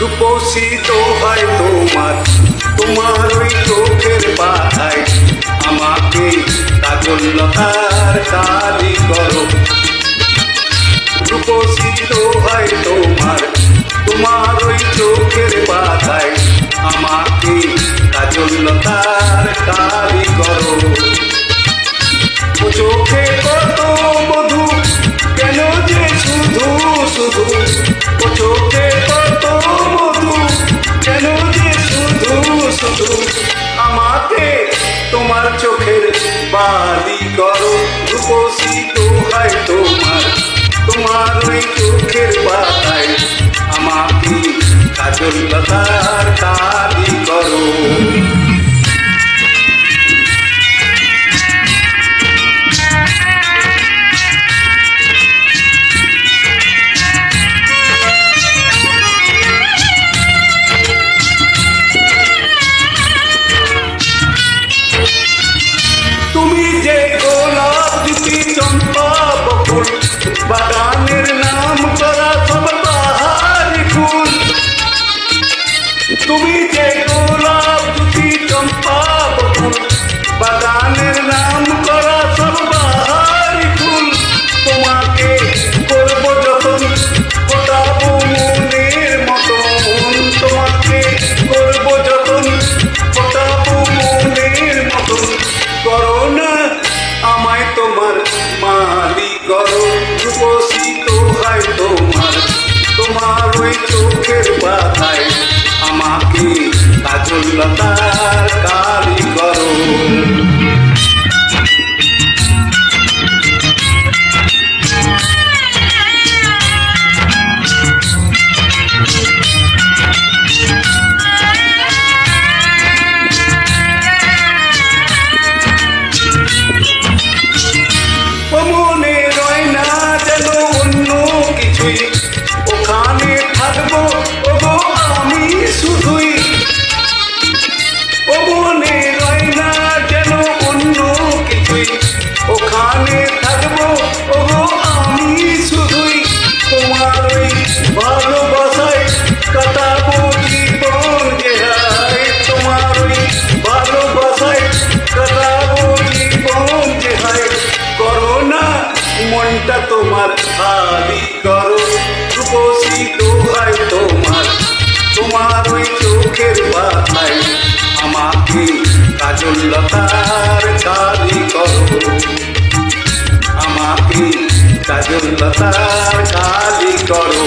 রূপসী তো হয় তোমার তোমার ওই চোখের পাতায় উপস্থিত হয় তোমার। তোমার ওই চোখের বাধায় আমাকে কাজলতার কালি করো। চোখে কত মধু, কেন যে শুধু শুধু? ও চোখে কত মধু, কেন যে শুধু শুধু? আমাকে তোমার চোখের বালি করো। রূপসী তো হয় তোমার। তোমার ওই চোখের পাতায় তুমি যে গোলাপ চম্পা love. কাজলতার কালি করো আমাকে কাজলতার কালি করো